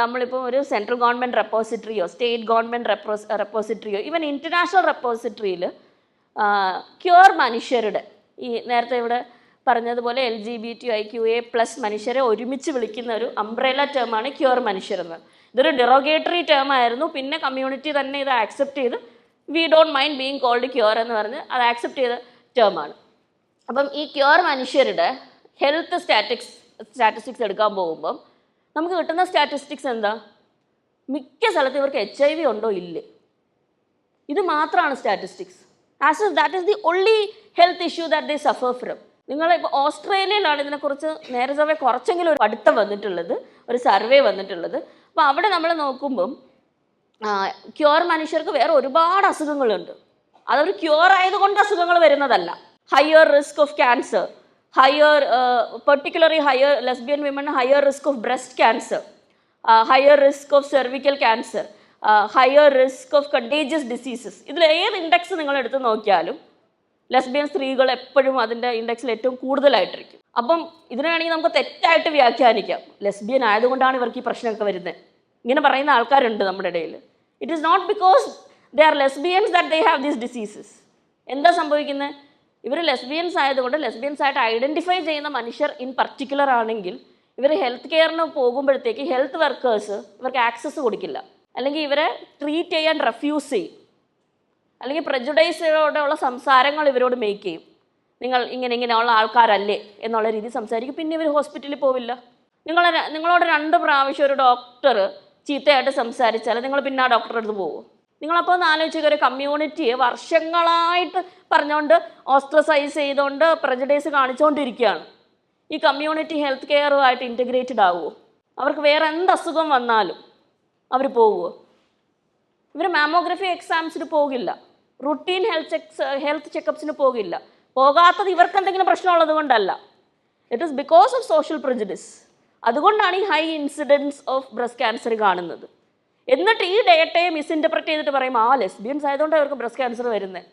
നമ്മളിപ്പോൾ ഒരു central government റെപ്പോസിറ്ററിയോ സ്റ്റേറ്റ് ഗവൺമെന്റ് റെപ്പോസ് റെപ്പോസിറ്ററിയോ ഈവൻ ഇന്റർനാഷണൽ റെപ്പോസിറ്ററിയിൽ ക്യൂർ മനുഷ്യരുടെ. ഈ നേരത്തെ ഇവിടെ പറഞ്ഞതുപോലെ L G B T I Q A plus മനുഷ്യരെ ഒരുമിച്ച് വിളിക്കുന്ന ഒരു അംബ്രേല ടേമാണ് ക്യൂർ മനുഷ്യരെന്ന്. ഇതൊരു ഡെറോഗേറ്ററി ടേം ആയിരുന്നു. പിന്നെ കമ്മ്യൂണിറ്റി തന്നെ ഇത് ആക്സെപ്റ്റ് ചെയ്ത് we don't mind being called queer എന്ന് പറഞ്ഞ് അത് ആക്സെപ്റ്റ് ചെയ്ത ടേമാണ് അപ്പം ഈ ക്യൂർ മനുഷ്യരുടെ ഹെൽത്ത് സ്റ്റാറ്റിക്സ് സ്റ്റാറ്റിസ്റ്റിക്സ് എടുക്കാൻ പോകുമ്പം നമുക്ക് കിട്ടുന്ന സ്റ്റാറ്റിസ്റ്റിക്സ് എന്താ? മിക്ക സ്ഥലത്തും ഇവർക്ക് എച്ച് ഐ വി ഉണ്ടോ? ഇല്ലേ. ഇത് മാത്രമാണ് statistics as that is the only health issue that they suffer from നിങ്ങൾ ഇപ്പോൾ ഓസ്ട്രേലിയയിലാണ് ഇതിനെക്കുറിച്ച് നേരെ സർവേ കുറച്ചെങ്കിലും ഒരു പഠിത്തം വന്നിട്ടുള്ളത് ഒരു സർവേ വന്നിട്ടുള്ളത്. അപ്പോൾ അവിടെ നമ്മൾ നോക്കുമ്പം ക്യൂർ മനുഷ്യർക്ക് വേറെ ഒരുപാട് അസുഖങ്ങളുണ്ട്. അതൊരു ക്യൂർ ആയതുകൊണ്ട് അസുഖങ്ങൾ വരുന്നതല്ല. Higher risk of cancer higher lesbian higher lesbian risk higher risk of uh, higher higher risk of cancer, uh, higher risk of contagious diseases ഇതിൽ ഏത് ഇൻഡെക്സ് നിങ്ങൾ എടുത്ത് നോക്കിയാലും ലെസ്ബിയൻ സ്ത്രീകൾ എപ്പോഴും അതിന്റെ ഇൻഡെക്സിൽ ഏറ്റവും കൂടുതലായിട്ടിരിക്കും. അപ്പം ഇതിനെ വേണമെങ്കിൽ നമുക്ക് തെറ്റായിട്ട് വ്യാഖ്യാനിക്കാം. ലെസ്ബിയൻ ആയതുകൊണ്ടാണ് ഇവർക്ക് ഈ പ്രശ്നമൊക്കെ വരുന്നത്. ഇങ്ങനെ പറയുന്ന ആൾക്കാരുണ്ട് നമ്മുടെ ഇടയിൽ it is not because they are lesbians that they have these diseases എന്താ സംഭവിക്കുന്നത് ഇവർ ലെസ്ബിയൻസ് ആയതുകൊണ്ട് ലെസ്ബിയൻസ് ആയിട്ട് ഐഡന്റിഫൈ ചെയ്യുന്ന മനുഷ്യർ ഇൻ പർട്ടിക്കുലർ ആണെങ്കിൽ ഇവർ ഹെൽത്ത് കെയറിന് പോകുമ്പോഴത്തേക്ക് ഹെൽത്ത് വർക്കേഴ്സ് ഇവർക്ക് ആക്സസ് കൊടുക്കില്ല. അല്ലെങ്കിൽ ഇവരെ ട്രീറ്റ് ചെയ്യാൻ റെഫ്യൂസ് ചെയ്യും. അല്ലെങ്കിൽ പ്രജുഡൈസോടെയുള്ള സംസാരങ്ങൾ ഇവരോട് മേക്ക് ചെയ്യും. നിങ്ങൾ ഇങ്ങനെ ഇങ്ങനെയുള്ള ആൾക്കാരല്ലേ എന്നുള്ള രീതി സംസാരിക്കും. പിന്നെ ഇവർ ഹോസ്പിറ്റലിൽ പോവില്ല. നിങ്ങൾ നിങ്ങളോട് രണ്ട് പ്രാവശ്യം ഒരു ഡോക്ടർ ചീത്തയായിട്ട് സംസാരിച്ചാൽ നിങ്ങൾ പിന്നെ ആ ഡോക്ടറുടെ അടുത്ത് പോകുമോ നിങ്ങളപ്പോൾ ഒന്ന് ആലോചിക്കുക ഒരു കമ്മ്യൂണിറ്റിയെ വർഷങ്ങളായിട്ട് പറഞ്ഞുകൊണ്ട് ഓസ്ട്രസൈസ് ചെയ്തുകൊണ്ട് പ്രജഡൈസ് കാണിച്ചുകൊണ്ടിരിക്കുകയാണ് ഈ കമ്മ്യൂണിറ്റി ഹെൽത്ത് കെയറുമായിട്ട് ഇന്റഗ്രേറ്റഡ് ആവുമോ അവർക്ക് വേറെ എന്ത് അസുഖം വന്നാലും അവർ പോകുമോ ഇവർ മാമോഗ്രഫി എക്സാംസിന് പോകില്ല. റുട്ടീൻ ഹെൽത്ത് ചെക്സ് ഹെൽത്ത് ചെക്കപ്സിന് പോകില്ല. പോകാത്തത് ഇവർക്ക് എന്തെങ്കിലും പ്രശ്നമുള്ളത് കൊണ്ടല്ല. It is because of social prejudice അതുകൊണ്ടാണ് ഈ high incidence of breast cancer കാണുന്നത്. എന്നിട്ട് ഈ ഡേറ്റയെ മിസ്ഇന്റർപ്രറ്റ് ചെയ്തിട്ട് പറയും ആ ലെസ്ബിയൻസ് ആയതുകൊണ്ട് അവർക്ക് ബ്രസ്റ്റ് ക്യാൻസർ വരുന്നത്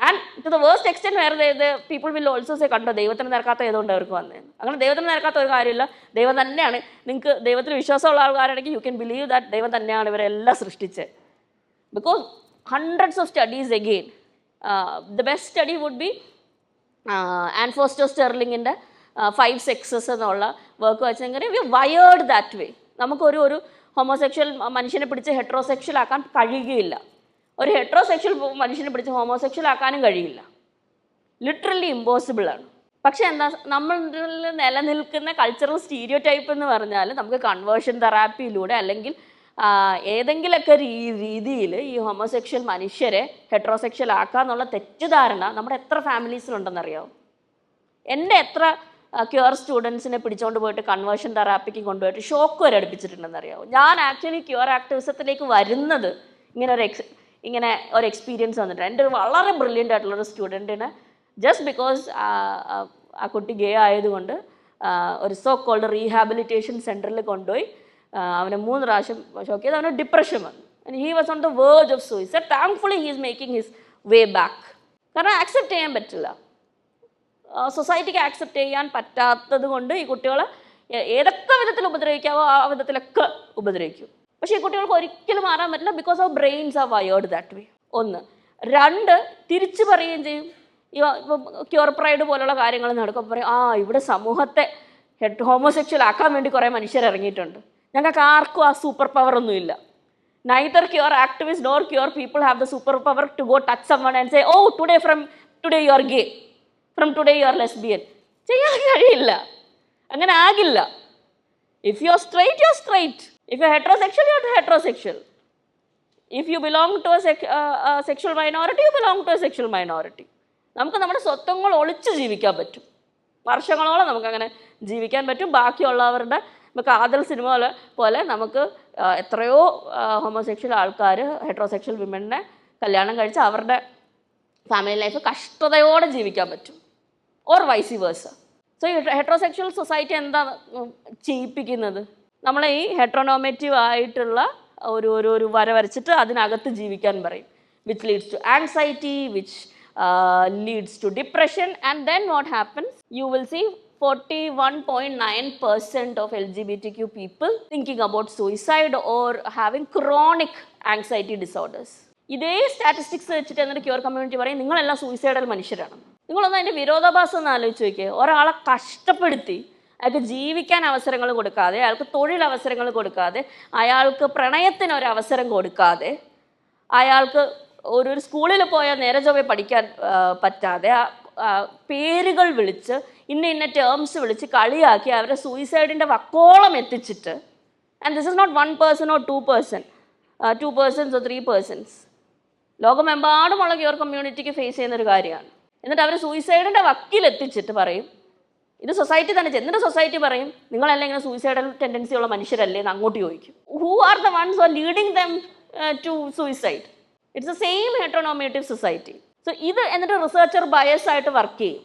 and to the vast extent വേറെ പീപ്പിൾ വിൽ ഓൾസോ സേ കണ്ടോ ദൈവത്തിന് നിരക്കാത്ത ഏതുകൊണ്ട് അവർക്ക് വന്നത് അങ്ങനെ ദൈവത്തിന് നിരക്കാത്ത ഒരു കാര്യമില്ല. ദൈവം തന്നെയാണ്. നിങ്ങൾക്ക് ദൈവത്തിൽ വിശ്വാസമുള്ള ആൾക്കാരാണെങ്കിൽ യു ക്യാൻ ബിലീവ് ദാറ്റ് ദൈവം തന്നെയാണ് ഇവരെല്ലാം സൃഷ്ടിച്ചത് because hundreds of studies again the best study would be Anne Fausto സ്റ്റെർലിങ്ങിന്റെ five sexes എന്നുള്ള വർക്ക് വെച്ചെങ്കിൽ വി വയേർഡ് ദാറ്റ് വേ നമുക്കൊരു ഒരു ഹോമോസെക്ഷൽ മനുഷ്യനെ പിടിച്ച് ഹെട്രോസെക്ഷൽ ആക്കാൻ കഴിയുകയില്ല. ഒരു ഹെട്രോസെക്ഷൽ മനുഷ്യനെ പിടിച്ച് ഹോമോസെക്ഷൽ ആക്കാനും കഴിയില്ല. ലിറ്ററലി ഇമ്പോസിബിൾ ആണ്. പക്ഷേ എന്താ നമ്മളിൽ നിലനിൽക്കുന്ന കൾച്ചറൽ സ്റ്റീരിയോ ടൈപ്പ് എന്ന് പറഞ്ഞാൽ നമുക്ക് കൺവേർഷൻ തെറാപ്പിയിലൂടെ അല്ലെങ്കിൽ ഏതെങ്കിലുമൊക്കെ രീ രീതിയിൽ ഈ ഹോമോസെക്ഷൽ മനുഷ്യരെ ഹെട്രോസെക്ഷൽ ആക്കാന്നുള്ള തെറ്റിദ്ധാരണ നമ്മുടെ എത്ര ഫാമിലീസിലുണ്ടെന്നറിയാമോ എന്റെ എത്ര ക്യൂർ സ്റ്റുഡൻസിനെ പിടിച്ചുകൊണ്ട് പോയിട്ട് കൺവേർഷൻ തെറാപ്പിക്ക് കൊണ്ടുപോയിട്ട് ഷോക്ക് വരെ അടുപ്പിച്ചിട്ടുണ്ടെന്ന് അറിയാമോ ഞാൻ ആക്ച്വലി ക്യൂർ ആക്ടിവിസത്തിലേക്ക് വരുന്നത് ഇങ്ങനെ ഒരു എക്സ് ഇങ്ങനെ ഒരു എക്സ്പീരിയൻസ് വന്നിട്ടുണ്ട്. എന്റെ ഒരു വളരെ ബ്രില്യന്റ് ആയിട്ടുള്ള ഒരു സ്റ്റുഡന്റിന് ജസ്റ്റ് ബിക്കോസ് ആ കുട്ടി ഗേ ആയതുകൊണ്ട് ഒരു സോ കോൾഡ് റീഹാബിലിറ്റേഷൻ സെന്ററിൽ കൊണ്ടുപോയി അവനെ മൂന്ന് പ്രാവശ്യം ഷോക്ക് ചെയ്ത് അവന് ഡിപ്രഷൻ വന്നു. And he was on the word of suicide thankfully he is making his way back കാരണം ആക്സെപ്റ്റ് ചെയ്യാൻ പറ്റില്ല. സൊസൈറ്റിക്ക് ആക്സെപ്റ്റ് ചെയ്യാൻ പറ്റാത്തത് കൊണ്ട് ഈ കുട്ടികൾ ഏതൊക്കെ വിധത്തിൽ ഉപദ്രവിക്കാവോ ആ വിധത്തിലൊക്കെ ഉപദ്രവിക്കും. പക്ഷേ ഈ കുട്ടികൾക്ക് ഒരിക്കലും മാറാൻ പറ്റില്ല because of brains are wired that way ഒന്ന് രണ്ട് തിരിച്ചു പറയുകയും ചെയ്യും. ക്യൂർ പ്രൈഡ് പോലുള്ള കാര്യങ്ങൾ നടക്കും. പറയും ആ ഇവിടെ സമൂഹത്തെ ഹെഡ് ഹോമോസെക്ഷൽ ആക്കാൻ വേണ്ടി കുറേ മനുഷ്യർ ഇറങ്ങിയിട്ടുണ്ട്. ഞങ്ങൾക്ക് ആർക്കും ആ സൂപ്പർ പവർ ഒന്നുമില്ല neither queer activist nor queer people have the super power to go touch someone and say oh today from today you are gay. From today you are lesbian. ചെയ്യാൻ കഴിയില്ല. അങ്ങനെ ആകില്ല. If you are straight you are straight if you heterosexual you are heterosexual if you belong to a sexual minority you belong to a sexual minority നമുക്ക് നമ്മുടെ സ്വത്വങ്ങൾ ഒളിച്ച് ജീവിക്കാൻ പറ്റും. വർഷങ്ങളോളം നമുക്കങ്ങനെ ജീവിക്കാൻ പറ്റും. ബാക്കിയുള്ളവരുടെ നമുക്ക് ആദൽ സിനിമ പോലെ നമുക്ക് എത്രയോ ഹോമോസെക്ഷൽ ആൾക്കാർ ഹെട്രോസെക്ഷൽ വിമനെ കല്യാണം കഴിച്ച് അവരുടെ ഫാമിലി ലൈഫ് കഷ്ടതയോടെ ജീവിക്കാൻ പറ്റും. ഓർ വൈസി വേഴ്സ സോ ഈ ഹെട്രോസെക്ഷൽ സൊസൈറ്റി എന്താ ചെയ്യിപ്പിക്കുന്നത്? നമ്മളെ ഈ ഹെട്രോനോമേറ്റീവ് ആയിട്ടുള്ള ഒരു ഒരു ഒരു വര വരച്ചിട്ട് അതിനകത്ത് ജീവിക്കാൻ പറയും. Which leads to anxiety which leads to depression and then what happens you will see forty one point nine percent of L G B T Q people thinking about suicide or having chronic anxiety disorders ഇതേ statistics വെച്ചിട്ട് എന്നിട്ട് cure community പറയും നിങ്ങളെല്ലാം suicidal മനുഷ്യരാണ്. നിങ്ങളൊന്ന് അതിന്റെ വിരോധാഭാസം ഒന്ന് ആലോചിച്ച് നോക്കിയേ. ഒരാളെ കഷ്ടപ്പെടുത്തി അയാൾക്ക് ജീവിക്കാൻ അവസരങ്ങൾ കൊടുക്കാതെ അയാൾക്ക് തൊഴിലവസരങ്ങൾ കൊടുക്കാതെ അയാൾക്ക് പ്രണയത്തിന് ഒരു അവസരം കൊടുക്കാതെ അയാൾക്ക് ഒരു ഒരു സ്കൂളിൽ പോയാൽ നേരെ ചൊവ്വെ പഠിക്കാൻ പറ്റാതെ പേരുകൾ വിളിച്ച് ഇന്ന ഇന്ന ടേംസ് വിളിച്ച് കളിയാക്കി അവരെ സൂയിസൈഡിന്റെ വക്കോളം എത്തിച്ചിട്ട്. And this is not one person or two person two persons or three persons ലോകമെമ്പാടുമുള്ള ക്യൂർ കമ്മ്യൂണിറ്റിക്ക് ഫേസ് ചെയ്യുന്ന ഒരു കാര്യമാണ്. എന്നിട്ട് അവർ സൂയിസൈഡിന്റെ വക്കിലെത്തിച്ചിട്ട് പറയും. ഇത് സൊസൈറ്റി തന്നെ. എന്നിട്ട് സൊസൈറ്റി പറയും നിങ്ങളെല്ലാം ഇങ്ങനെ സൂയിസൈഡൽ ടെൻഡൻസി ഉള്ള മനുഷ്യരല്ലേ എന്ന് അങ്ങോട്ട് ചോദിക്കും. Who are the ones are leading them to suicide it's a same heteronormative society so ഇത് എന്നിട്ട് റിസർച്ചർ ബയസ് ആയിട്ട് വർക്ക് ചെയ്യും.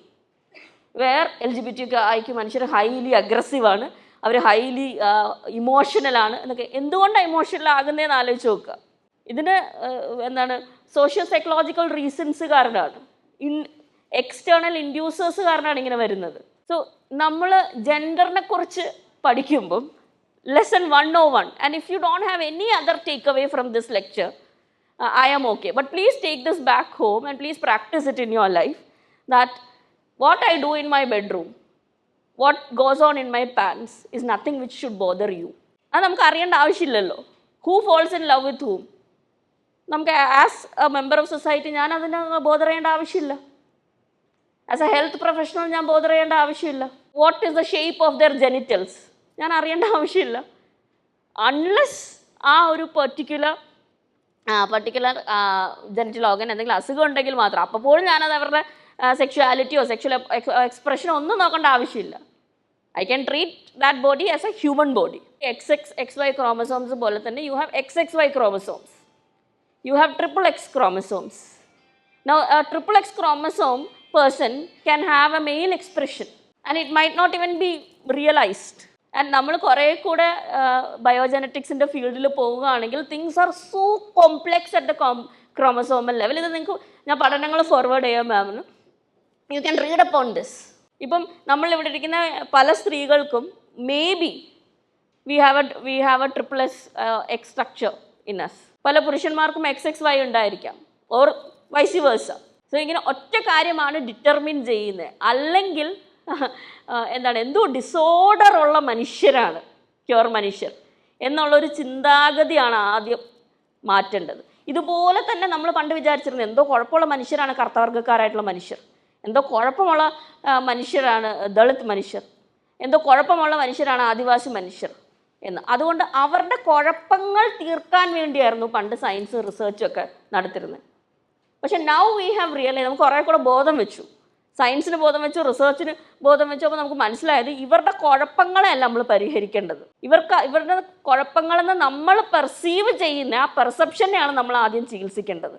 Where L G B T ആയിക്ക് മനുഷ്യർ ഹൈലി അഗ്രസീവാണ് അവർ ഹൈലി ഇമോഷണലാണ് എന്നൊക്കെ. എന്തുകൊണ്ടാണ് ഇമോഷണൽ ആകുന്നതെന്ന് ആലോചിച്ച് നോക്കുക. ഇതിന് എന്താണ് സോഷ്യോ സൈക്കോളജിക്കൽ റീസൺസ് കാരണമാണ് ഇൻ എക്സ്റ്റേണൽ ഇൻഡ്യൂസേഴ്സ് കാരണമാണ് ഇങ്ങനെ വരുന്നത്. സോ നമ്മൾ ജെൻഡറിനെ കുറിച്ച് പഠിക്കുമ്പം lesson one oh one and if you don't have any other take away from this lecture I am okay but please take this back home and please practise it in your life that what I do in my bedroom what goes on in my pants is nothing which should bother you അത് നമുക്ക് അറിയേണ്ട ആവശ്യമില്ലല്ലോ. Who falls in love with whom നമുക്ക് as a member of society ഞാൻ അതിന് bother ചെയ്യേണ്ട ആവശ്യമില്ല. As a health professional ഞാൻ ബോധർ ചെയ്യേണ്ട ആവശ്യമില്ല. What is the shape of their genitals ഞാൻ അറിയേണ്ട ആവശ്യമില്ല. അൺലെസ് ആ ഒരു പെർട്ടിക്കുലർ പർട്ടിക്കുലർ ജെനിറ്റൽ ഓർഗൻ എന്തെങ്കിലും അസുഖം ഉണ്ടെങ്കിൽ മാത്രം. അപ്പോൾ ഞാനത് അവരുടെ സെക്ഷുവാലിറ്റിയോ സെക്ഷൽ എക്സ്പ്രഷനോ ഒന്നും നോക്കേണ്ട ആവശ്യമില്ല. I can treat that body as a human body X X X Y chromosomes പോലെ തന്നെ you have X X Y chromosomes you have triple X chromosomes triple X chromosome person can have a male expression and it might not even be realized. And നമ്മൾ കുറേ കൂടെ ബയോജനറ്റിക്സിന്റെ ഫീൽഡിൽ പോവുകയാണെങ്കിൽ things are so complex at the com chromosomal level ഇത് നിങ്ങൾക്ക് ഞാൻ പഠനങ്ങൾ ഫോർവേഡ് ചെയ്യാൻ മാമിന് you can read up on this ഇപ്പം നമ്മൾ ഇവിടെ ഇരിക്കുന്ന പല സ്ത്രീകൾക്കും maybe we have a we have a triple S X structure in us പല പുരുഷന്മാർക്കും എക്സ് എക്സ് വൈ ഉണ്ടായിരിക്കാം. ഓർ വൈസി വേഴ്സ സോ ഇങ്ങനെ ഒറ്റ കാര്യമാണ് ഡിറ്റർമിൻ ചെയ്യുന്നത്. അല്ലെങ്കിൽ എന്താണ് എന്തോ ഡിസോർഡർ ഉള്ള മനുഷ്യരാണ് ക്യൂർ മനുഷ്യർ എന്നുള്ളൊരു ചിന്താഗതിയാണ് ആദ്യം മാറ്റേണ്ടത്. ഇതുപോലെ തന്നെ നമ്മൾ പണ്ട് വിചാരിച്ചിരുന്നത് എന്തോ കുഴപ്പമുള്ള മനുഷ്യരാണ് കർത്തവർഗക്കാരായിട്ടുള്ള മനുഷ്യർ. എന്തോ കുഴപ്പമുള്ള മനുഷ്യരാണ് ദളിത് മനുഷ്യർ. എന്തോ കുഴപ്പമുള്ള മനുഷ്യരാണ് ആദിവാസി മനുഷ്യർ എന്ന്. അതുകൊണ്ട് അവരുടെ കുഴപ്പങ്ങൾ തീർക്കാൻ വേണ്ടിയായിരുന്നു പണ്ട് സയൻസ് റിസർച്ചൊക്കെ നടത്തിരുന്നത് പക്ഷെ നൗ വി ഹാവ് റിയലൈസ് നമുക്ക് കുറേ കൂടെ ബോധം വെച്ചു. സയൻസിന് ബോധം വെച്ചു റിസർച്ചിന് ബോധം വെച്ചു അപ്പോൾ നമുക്ക് മനസ്സിലായത് ഇവരുടെ കുഴപ്പങ്ങളെയല്ല നമ്മൾ പരിഹരിക്കേണ്ടത്. ഇവർക്ക് ഇവരുടെ കുഴപ്പങ്ങളെന്ന് നമ്മൾ പെർസീവ് ചെയ്യുന്ന ആ പെർസെപ്ഷനെയാണ് നമ്മൾ ആദ്യം ചികിത്സിക്കേണ്ടത്.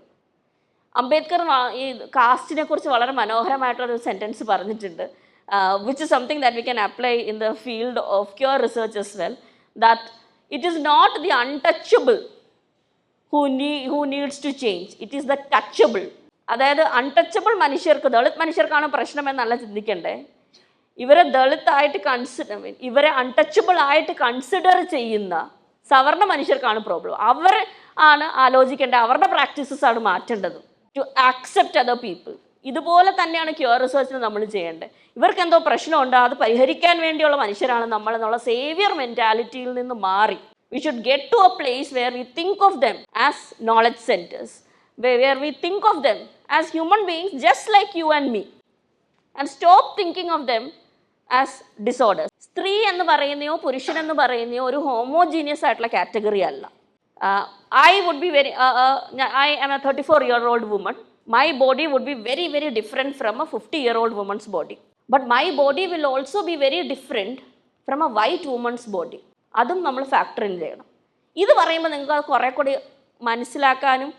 അംബേദ്കർ ഈ കാസ്റ്റിനെ കുറിച്ച് വളരെ മനോഹരമായിട്ടൊരു സെന്റൻസ് പറഞ്ഞിട്ടുണ്ട്. Which is something that we can apply in the field of queer research as well that it is not the untouchable who need who needs to change it is the touchable അതായത് untouchable മനുഷ്യർക്ക് ദളിത് മനുഷ്യർക്കാണ് പ്രശ്നം എന്നല്ല ചിന്തിക്കണ്ടേ. ഇവരെ ദളിതായിട്ട് consider ഇവരെ untouchable ആയിട്ട് കൺസിഡർ ചെയ്യുന്ന സവർണ മനുഷ്യർക്കാണ് പ്രോബ്ലം അവർ ആണ് ആലോചിക്കേണ്ടത് അവരുടെ പ്രാക്ടീസസ് ആണ് മാറ്റേണ്ടത്. ടു ആക്സെപ്റ്റ് അതർ പീപ്പിൾ ഇതുപോലെ തന്നെയാണ് ക്യൂർ റിസേർച്ചിന് നമ്മൾ ചെയ്യേണ്ടത്. ഇവർക്ക് എന്തോ പ്രശ്നമുണ്ട് അത് പരിഹരിക്കാൻ വേണ്ടിയുള്ള മനുഷ്യരാണ് നമ്മൾ എന്നുള്ള സേവിയർ മെന്റാലിറ്റിയിൽ നിന്ന് മാറി. We should get to a place where we think of them as knowledge centres where we think of them as human beings just like you and me and stop thinking of them as disorders സ്ത്രീ എന്ന് പറയുന്നയോ പുരുഷൻ എന്ന് പറയുന്നയോ ഒരു homogeneous ആയിട്ടുള്ള category അല്ല. I would be very I am a thirty four year old woman my body would be very very different from a fifty year old woman's body but my body will also be very different from a white woman's body അതും നമ്മൾ ഫാക്ടറിൻ ചെയ്യണം. ഇത് പറയുമ്പോൾ നിങ്ങൾക്ക് അത് കുറേ കൂടി മനസ്സിലാക്കാനും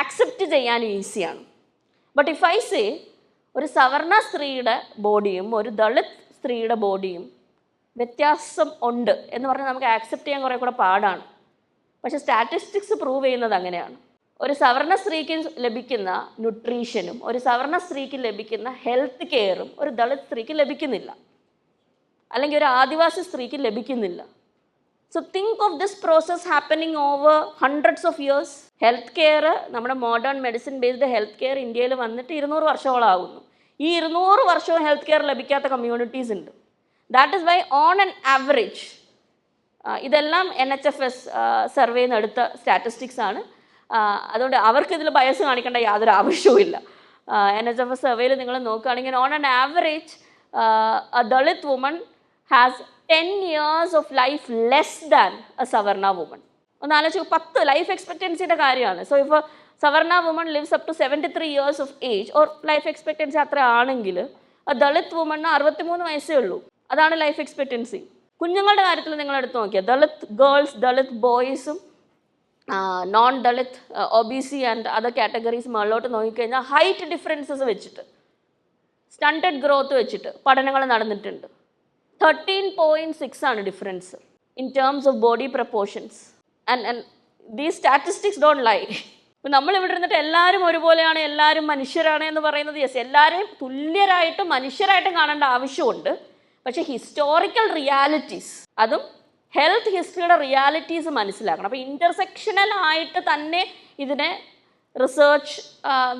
ആക്സെപ്റ്റ് ചെയ്യാനും ഈസിയാണ് ബട്ട് ഇഫ് ഐ സേ ഒരു സവർണ സ്ത്രീയുടെ ബോഡിയും ഒരു ദളിത് സ്ത്രീയുടെ ബോഡിയും വ്യത്യാസം ഉണ്ട് എന്ന് പറഞ്ഞാൽ നമുക്ക് ആക്സെപ്റ്റ് ചെയ്യാൻ കുറേ കൂടെ പാടാണ്. പക്ഷെ സ്റ്റാറ്റിസ്റ്റിക്സ് പ്രൂവ് ചെയ്യുന്നത് അങ്ങനെയാണ്. ഒരു സവർണ സ്ത്രീക്ക് ലഭിക്കുന്ന ന്യൂട്രീഷനും ഒരു സവർണ സ്ത്രീക്ക് ലഭിക്കുന്ന ഹെൽത്ത് കെയറും ഒരു ദളിത് സ്ത്രീക്ക് ലഭിക്കുന്നില്ല. അല്ലെങ്കിൽ ഒരു ആദിവാസി സ്ത്രീക്ക് ലഭിക്കുന്നില്ല. So think of this process happening over hundreds of years health care നമ്മുടെ modern medicine based health care ഇന്ത്യയിൽ വന്നിട്ട് ഇരുന്നൂറ് വർഷങ്ങളാകുന്നു ഈ ഇരുന്നൂറ് വർഷവും ഹെൽത്ത് കെയർ ലഭിക്കാത്ത കമ്മ്യൂണിറ്റീസ് ഉണ്ട്. That is why on an average ഇതെല്ലാം N H F S survey എടുത്ത സ്റ്റാറ്റിസ്റ്റിക്സ് ആണ്. അതുകൊണ്ട് അവർക്ക് ഇതിൽ ബയസ് കാണിക്കേണ്ട യാതൊരു ആവശ്യവുമില്ല എൻ എച്ച് എഫ് എസ് സർവേയിൽ നിങ്ങൾ നോക്കുകയാണെങ്കിൽ on an average Dalit woman has ten years of life less than a savarna woman ഒന്ന് ആലോചിച്ച് പത്ത് ലൈഫ് എക്സ്പെക്റ്റൻസിയുടെ കാര്യമാണ്. സോ ഇപ്പോൾ savarna woman lives up to seventy three years of age or life expectancy അത്ര ആണെങ്കിൽ ദളിത് വുമണിന് അറുപത്തിമൂന്ന് വയസ്സേ ഉള്ളൂ. അതാണ് ലൈഫ് എക്സ്പെക്റ്റൻസി കുഞ്ഞുങ്ങളുടെ കാര്യത്തിൽ നിങ്ങൾ എടുത്ത് നോക്കിയാൽ Dalit girls Dalit ബോയ്സും non Dalit O B C and other categories മുകളിലോട്ട് നോക്കിക്കഴിഞ്ഞാൽ ഹൈറ്റ് ഡിഫറൻസസ് വെച്ചിട്ട് സ്റ്റണ്ടഡ് ഗ്രോത്ത് വെച്ചിട്ട് പഠനങ്ങൾ നടന്നിട്ടുണ്ട്. തേർട്ടീൻ പോയിന്റ് സിക്സ് ആണ് difference in terms of body proportions and and these statistics don't lie ഇപ്പം നമ്മൾ ഇവിടെ ഇരുന്നിട്ട് എല്ലാവരും ഒരുപോലെയാണ് എല്ലാവരും മനുഷ്യരാണ് എന്ന് പറയുന്നത് യെസ് എല്ലാവരെയും തുല്യരായിട്ടും മനുഷ്യരായിട്ടും കാണേണ്ട ആവശ്യമുണ്ട്. പക്ഷേ ഹിസ്റ്റോറിക്കൽ റിയാലിറ്റീസ് അതും ഹെൽത്ത് ഹിസ്റ്ററിയുടെ റിയാലിറ്റീസ് മനസ്സിലാക്കണം. അപ്പോൾ ഇന്റർസെക്ഷണൽ ആയിട്ട് തന്നെ ഇതിനെ റിസേർച്ച്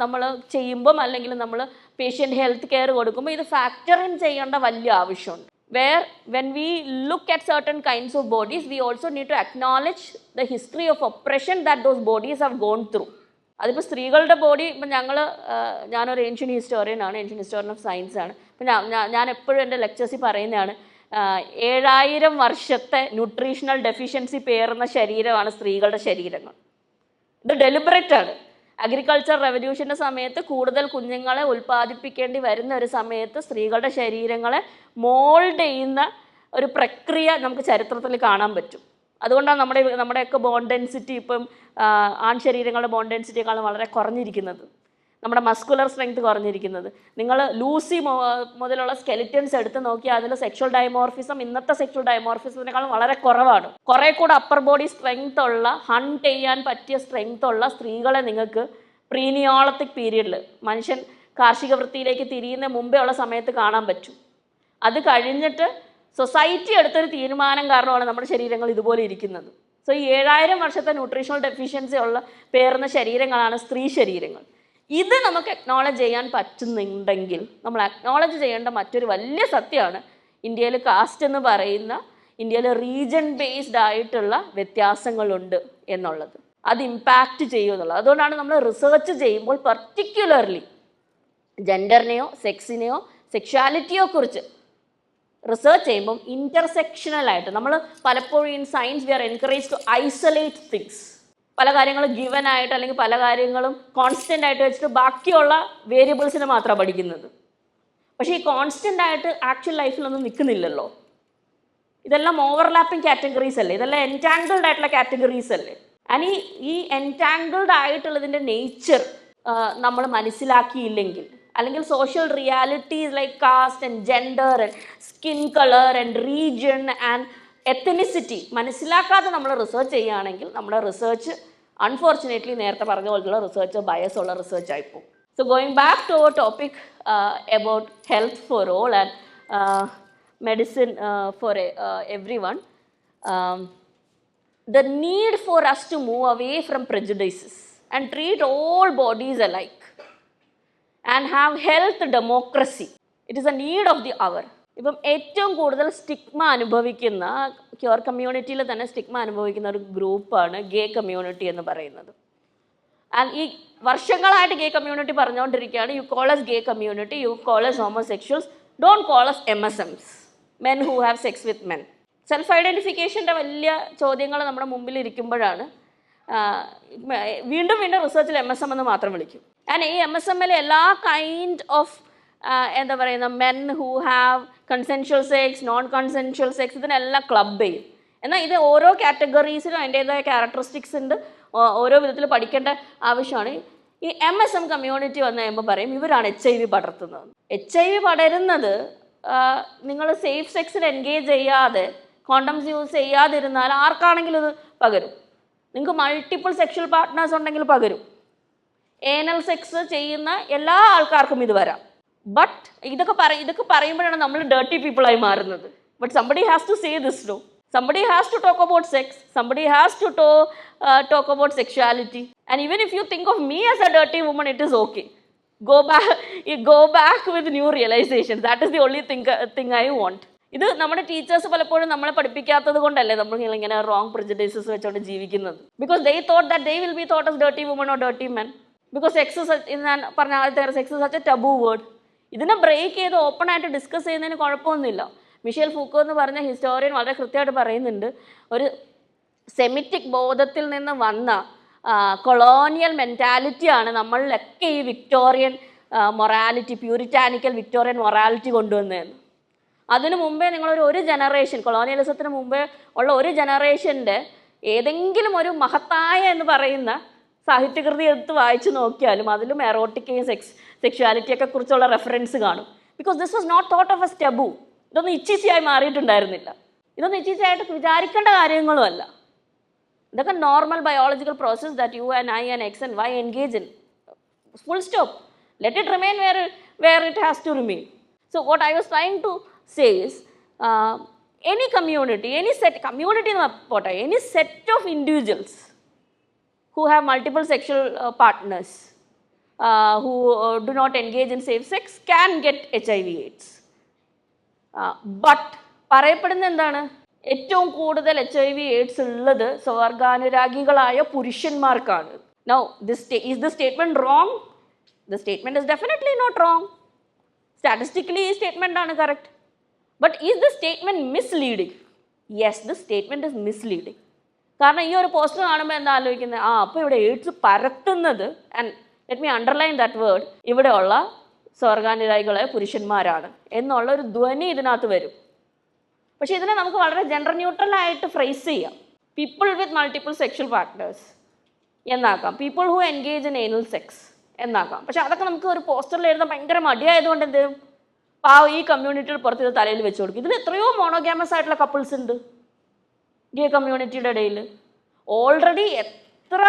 നമ്മൾ ചെയ്യുമ്പം അല്ലെങ്കിൽ നമ്മൾ പേഷ്യന്റ് ഹെൽത്ത് കെയർ കൊടുക്കുമ്പോൾ ഇത് ഫാക്ടർ ഇൻ ചെയ്യേണ്ട വലിയ ആവശ്യമുണ്ട്. Where when we look at certain kinds of bodies, we also need to acknowledge the history of oppression that those bodies have gone through. അതിപ്പോൾ സ്ത്രീകളുടെ ബോഡി ഇപ്പം ഞങ്ങൾ ഞാനൊരു ഏൻഷ്യൻ ഹിസ്റ്റോറിയൻ ആണ് ഏൻഷ്യൻ ഹിസ്റ്റോറിയൻ ഓഫ് സയൻസ് ആണ്. ഇപ്പം ഞാൻ എപ്പോഴും എന്റെ ലെക്ചേഴ്സിൽ പറയുന്നതാണ് ഏഴായിരം വർഷത്തെ ന്യൂട്രീഷണൽ ഡെഫിഷ്യൻസി പേറുന്ന ശരീരമാണ് സ്ത്രീകളുടെ ശരീരങ്ങൾ. ഇത് ഡെലിബറേറ്റ് ആണ്. അഗ്രികൾച്ചർ റെവല്യൂഷന്റെ സമയത്ത് കൂടുതൽ കുഞ്ഞുങ്ങളെ ഉൽപ്പാദിപ്പിക്കേണ്ടി വരുന്ന ഒരു സമയത്ത് സ്ത്രീകളുടെ ശരീരങ്ങളെ മോൾഡ് ചെയ്യുന്ന ഒരു പ്രക്രിയ നമുക്ക് ചരിത്രത്തിൽ കാണാൻ പറ്റും. അതുകൊണ്ടാണ് നമ്മുടെ നമ്മുടെയൊക്കെ ബോൺ ഡെൻസിറ്റി ഇപ്പം ആൺ ശരീരങ്ങളുടെ ബോൺ ഡെൻസിറ്റിയേക്കാളും വളരെ കുറഞ്ഞിരിക്കുന്നത്. നമ്മുടെ മസ്കുലർ സ്ട്രെങ്ത് കുറഞ്ഞിരിക്കുന്നത്. നിങ്ങൾ ലൂസി മുതലുള്ള സ്കെലിറ്റൻസ് എടുത്ത് നോക്കിയാൽ അതിൽ സെക്ഷൽ ഡയമോർഫിസം ഇന്നത്തെ സെക്ഷൽ ഡയമോർഫിസത്തിനേക്കാളും വളരെ കുറവാണ്. കുറേ കൂടെ അപ്പർ ബോഡി സ്ട്രെങ്ത് ഉള്ള ഹണ്ട് ചെയ്യാൻ പറ്റിയ സ്ട്രെങ്ത് ഉള്ള സ്ത്രീകളെ നിങ്ങൾക്ക് പ്രീനിയോളത്തിക് പീരീഡിൽ മനുഷ്യൻ കാർഷിക വൃത്തിയിലേക്ക് തിരിയുന്ന മുമ്പേ ഉള്ള സമയത്ത് കാണാൻ പറ്റും. അത് കഴിഞ്ഞിട്ട് സൊസൈറ്റി എടുത്തൊരു തീരുമാനം കാരണമാണ് നമ്മുടെ ശരീരങ്ങൾ ഇതുപോലെ ഇരിക്കുന്നത്. സോ ഈ ഏഴായിരം വർഷത്തെ ന്യൂട്രീഷണൽ ഡെഫിഷ്യൻസി ഉള്ള പേർന്ന ശരീരങ്ങളാണ് സ്ത്രീ ശരീരങ്ങൾ. ഇത് നമുക്ക് അക്നോളജ് ചെയ്യാൻ പറ്റുന്നുണ്ടെങ്കിൽ നമ്മൾ അക്നോളജ് ചെയ്യേണ്ട മറ്റൊരു വലിയ സത്യമാണ് ഇന്ത്യയിൽ കാസ്റ്റ് എന്ന് പറയുന്ന ഇന്ത്യയിൽ റീജൻ ബേസ്ഡ് ആയിട്ടുള്ള വ്യത്യാസങ്ങളുണ്ട് എന്നുള്ളത്. അത് ഇമ്പാക്റ്റ് ചെയ്യും എന്നുള്ളത്. അതുകൊണ്ടാണ് നമ്മൾ റിസർച്ച് ചെയ്യുമ്പോൾ പർട്ടിക്കുലർലി ജെൻഡറിനെയോ സെക്സിനെയോ സെക്ഷാലിറ്റിയോ കുറിച്ച് റിസർച്ച് ചെയ്യുമ്പം ഇന്റർസെക്ഷണൽ ആയിട്ട് നമ്മൾ പലപ്പോഴും in science we are encourage to isolate things പല കാര്യങ്ങളും ഗിവൻ ആയിട്ട് അല്ലെങ്കിൽ പല കാര്യങ്ങളും കോൺസ്റ്റന്റ് ആയിട്ട് വെച്ചിട്ട് ബാക്കിയുള്ള വേരിയബിൾസിനെ മാത്രമാണ് പഠിക്കുന്നത്. പക്ഷേ ഈ കോൺസ്റ്റന്റ് ആയിട്ട് ആക്ച്വൽ ലൈഫിലൊന്നും നിൽക്കുന്നില്ലല്ലോ ഇതെല്ലാം ഓവർലാപ്പിംഗ് കാറ്റഗറീസ് അല്ലേ? ഇതെല്ലാം എന്റാങ്കിൾഡ് ആയിട്ടുള്ള കാറ്റഗറീസ് അല്ലേ? ആൻഡ് ഈ ഈ ആയിട്ടുള്ളതിന്റെ നേച്ചർ നമ്മൾ മനസ്സിലാക്കിയില്ലെങ്കിൽ അല്ലെങ്കിൽ social realities like caste and gender and skin colour and region and ethnicity മനസ്സിലാക്കാതെ നമ്മൾ റിസർച്ച് ചെയ്യുകയാണെങ്കിൽ നമ്മുടെ റിസർച്ച് അൺഫോർച്ചുനേറ്റ്ലി നേരത്തെ പറഞ്ഞ പോലത്തുള്ള റിസർച്ച് ബയസ് ഉള്ള research ആയിപ്പോവും so going back to our topic about health for all and medicine uh, for uh, everyone. Um, the need for us to move away from prejudices and treat all bodies alike and have health democracy. It is a need of the hour. ഇപ്പം ഏറ്റവും കൂടുതൽ stigma അനുഭവിക്കുന്ന cure കമ്മ്യൂണിറ്റിയിൽ തന്നെ stigma അനുഭവിക്കുന്ന ഒരു ഗ്രൂപ്പാണ് ഗേ community എന്ന് പറയുന്നത്. ആൻഡ് ഈ വർഷങ്ങളായിട്ട് ഗേ കമ്മ്യൂണിറ്റി പറഞ്ഞുകൊണ്ടിരിക്കുകയാണ് you calls gay community you calls homosexuals call S M S Ms. Men who have sex with men self ഐഡന്റിഫിക്കേഷന്റെ വലിയ ചോദ്യങ്ങൾ നമ്മുടെ മുമ്പിൽ ഇരിക്കുമ്പോഴാണ് വീണ്ടും വീണ്ടും റിസർച്ചിൽ എം എസ് എം എന്ന് മാത്രം വിളിക്കും. ആൻഡ് ഈ എം എസ് എമ്മിൽ എല്ലാ കൈൻഡ് ഓഫ് എന്താ പറയുന്ന men who have consensual sex non consensual sex ഇതിനെല്ലാം ക്ലബ് ചെയ്യും. എന്നാൽ ഇത് ഓരോ കാറ്റഗറീസിനും അതിന്റേതായ ക്യാരക്ടറിസ്റ്റിക്സ് ഉണ്ട്. ഓരോ വിധത്തിൽ പഠിക്കേണ്ട ആവശ്യമാണ്. ഈ എം എസ് എം കമ്മ്യൂണിറ്റി വന്നു കഴിയുമ്പോൾ പറയും ഇവരാണ് എച്ച് ഐ വി പടർത്തുന്നത്. എച്ച് ഐ വി പടരുന്നത് നിങ്ങൾ സേഫ് സെക്സിൽ എൻഗേജ് ചെയ്യാതെ കോണ്ടംസ് യൂസ് ചെയ്യാതിരുന്നാൽ ആർക്കാണെങ്കിലും ഇത് പകരും. നിങ്ങൾക്ക് മൾട്ടിപ്പിൾ സെക്ഷൽ പാർട്ട്നേഴ്സ് ഉണ്ടെങ്കിൽ പകരും. ഏനൽ സെക്സ് ചെയ്യുന്ന എല്ലാ ആൾക്കാർക്കും ഇത് വരാം. ബട്ട് ഇതൊക്കെ പറ ഇതൊക്കെ പറയുമ്പോഴാണ് നമ്മൾ ഡേർട്ടി പീപ്പിളായി മാറുന്നത്. But somebody has to say this do somebody has to talk about sex somebody has to to talk about sexuality and even if you think of me as a dirty woman it is okay go back go back with new realisation that is the only think thing I won't ഇത് നമ്മുടെ teachers പലപ്പോഴും നമ്മളെ പഠിപ്പിക്കാത്തത് കൊണ്ടല്ലേ നമ്മൾ ഇങ്ങനെ wrong prejudices വെച്ചുകൊണ്ട് ജീവിക്കുന്നത്. Because they thought that they will be thought as dirty woman or dirty men because sex ഞാൻ പറഞ്ഞ ആദ്യത്തെ sex such a taboo word ഇതിനെ ബ്രേക്ക് ചെയ്ത് ഓപ്പൺ ആയിട്ട് ഡിസ്കസ് ചെയ്യുന്നതിന് കുഴപ്പമൊന്നുമില്ല. മിഷേൽ ഫൂക്കോ എന്ന് പറഞ്ഞ ഹിസ്റ്റോറിയൻ വളരെ കൃത്യമായിട്ട് പറയുന്നുണ്ട്. ഒരു സെമിറ്റിക് ബോധത്തിൽ നിന്ന് വന്ന കൊളോണിയൽ മെന്റാലിറ്റിയാണ് നമ്മളിലൊക്കെ ഈ Victorian morality puritanical Victorian morality കൊണ്ടുവന്നതെന്ന്. അതിനു മുമ്പേ നിങ്ങളൊരു ഒരു ജനറേഷൻ കൊളോണിയലിസത്തിന് മുമ്പേ ഉള്ള ഒരു ജനറേഷന്റെ ഏതെങ്കിലും ഒരു മഹത്തായ എന്ന് പറയുന്ന സാഹിത്യകൃതി എടുത്ത് വായിച്ചു നോക്കിയാലും അതിലും എറോട്ടിക്കയും സെക്സ് സെക്ഷുവാലിറ്റിയൊക്കെ കുറിച്ചുള്ള റെഫറൻസ് കാണും. Because this was not thought of a taboo ഇതൊന്നും ഇച്ചീസിയായി മാറിയിട്ടുണ്ടായിരുന്നില്ല. ഇതൊന്നും ഇച്ചീസിയായിട്ട് വിചാരിക്കേണ്ട കാര്യങ്ങളും അല്ല. ഇതൊക്കെ normal biological process that you and I and X and Y engage in full stop let it remain where where it has to remain so what I was trying to says any community any set community എന്ന് പോട്ടെ any set of individuals who have multiple sexual uh, partners uh, who uh, do not engage in safe sex can get hiv aids. But പറയപ്പെടുന്ന എന്താണ്? ഏറ്റവും കൂടുതൽ H I V AIDS ഉള്ളത് സ്വർഗാനുരാഗികളായ പുരുഷന്മാർക്കാണ്. Now this is the statement wrong the statement is definitely not wrong statistically ഈ statement ആണ് correct but is the statement misleading yes the statement is misleading കാരണം ഈ ഒരു പോസ്റ്റർ കാണുമ്പോൾ എന്താ ആലോചിക്കുന്നത്? ആ അപ്പോൾ ഇവിടെ AIDS പരത്തുന്നത് and let me underline that word ഇവിടെയുള്ള സ്വർഗാനുരായികളായ പുരുഷന്മാരാണ് എന്നുള്ള ഒരു ധ്വനി ഇതിനകത്ത് വരും. പക്ഷേ ഇതിനെ നമുക്ക് വളരെ ജെൻഡർ ന്യൂട്രൽ ആയിട്ട് ഫ്രേസ് ചെയ്യാം. People with multiple sexual partners എന്നാക്കാം. People who engage in anal sex എന്നാക്കാം. പക്ഷെ അതൊക്കെ നമുക്ക് ഒരു പോസ്റ്ററിൽ എഴുതാൻ ഭയങ്കര മടിയായതുകൊണ്ട് എന്ത്? പാവം ഈ കമ്മ്യൂണിറ്റിയുടെ പുറത്ത് ഇത് തലയിൽ വെച്ച് കൊടുക്കും. ഇതിൽ എത്രയോ മോണോഗ്യാമസ് ആയിട്ടുള്ള കപ്പിൾസ് ഉണ്ട്. ഗേ കമ്മ്യൂണിറ്റിയുടെ ഇടയിൽ. ഓൾറെഡി എത്ര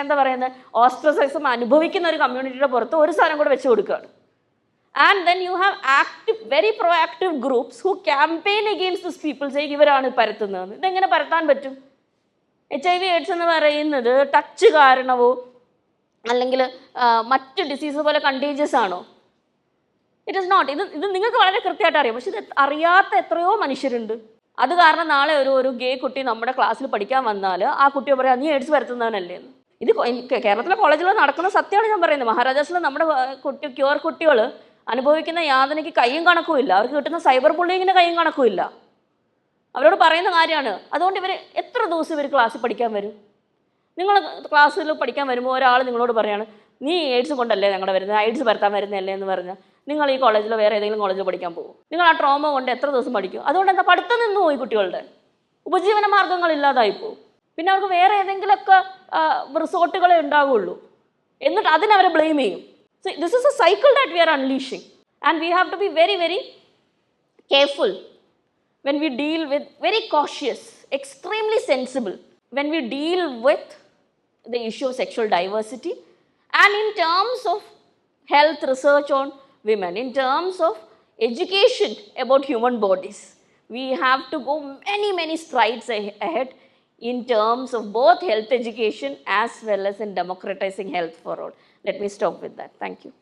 എന്താ പറയുന്നത് ഓസ്ട്രസൈസും അനുഭവിക്കുന്ന ഒരു കമ്മ്യൂണിറ്റിയുടെ പുറത്ത് ഒരു സാധനം കൂടെ വെച്ച് കൊടുക്കുകയാണ്. And then you have active very proactive groups who campaign against this peoples ഇവരാണ് പരത്തുന്നതെന്ന്. ഇതെങ്ങനെ പരത്താൻ പറ്റും? എച്ച് ഐ വി എയ്ഡ്സ് എന്ന് പറയുന്നത് ടച്ച് കാരണമോ അല്ലെങ്കിൽ മറ്റ് ഡിസീസ് പോലെ കണ്ടീജിയസ് ആണോ? ഇറ്റ് ഇസ് നോട്ട് ഇത് ഇത് നിങ്ങൾക്ക് വളരെ കൃത്യമായിട്ട് അറിയാം. പക്ഷെ ഇത് അറിയാത്ത എത്രയോ മനുഷ്യരുണ്ട്. അത് കാരണം നാളെ ഒരു ഒരു ഗേ കുട്ടി നമ്മുടെ ക്ലാസ്സിൽ പഠിക്കാൻ വന്നാൽ ആ കുട്ടിയെ പറയാം നീ എയ്ഡ്സ് വരുത്തുന്നവനല്ലേ? എന്ന്. ഇത് കേരളത്തിലെ കോളേജിൽ നടക്കുന്ന സത്യമാണ് ഞാൻ പറയുന്നത്. മഹാരാജാസിൽ നമ്മുടെ കുട്ടി ക്യൂർ കുട്ടികൾ അനുഭവിക്കുന്ന യാതനയ്ക്ക് കയ്യും കണക്കുമില്ല അവർക്ക് കിട്ടുന്ന സൈബർ ബുള്ളിങ്ങിന് കയ്യും കണക്കുമില്ല അവരോട് പറയുന്ന കാര്യമാണ് അതുകൊണ്ട് ഇവർ എത്ര ദിവസം ഇവർ ക്ലാസ്സിൽ പഠിക്കാൻ വരും? നിങ്ങൾ ക്ലാസ്സിൽ പഠിക്കാൻ വരുമ്പോൾ ഒരാൾ നിങ്ങളോട് പറയാണ് നീ എയ്ഡ്സ് കൊണ്ടല്ലേ ഞങ്ങളുടെ വരുന്നത് എയ്ഡ്സ് പരത്താൻ വരുന്നതല്ലേ? എന്ന് പറഞ്ഞാൽ നിങ്ങൾ ഈ കോളേജിലോ വേറെ ഏതെങ്കിലും കോളേജിൽ പഠിക്കാൻ പോകും. നിങ്ങൾ ആ ട്രോമ കൊണ്ട് എത്ര ദിവസം പഠിക്കും? അതുകൊണ്ട് എന്താ പഠിത്തം നിന്ന് പോയി കുട്ടികളുടെ. ഉപജീവന മാർഗങ്ങൾ ഇല്ലാതായി പോകും. പിന്നെ അവർക്ക് വേറെ ഏതെങ്കിലുമൊക്കെ റിസോർട്ടുകളെ ഉണ്ടാവുള്ളൂ. എന്നിട്ട് അതിനവരെ ബ്ലെയിം ചെയ്യും. This is a cycle that we are unleashing and we have to be very very careful when we deal with very cautious extremely sensible when we deal with the issue of sexual diversity and in terms of health research on women, in terms of education about human bodies, we have to go many, many strides ahead in terms of both health education as well as in democratizing health for all. Let me stop with that. Thank you.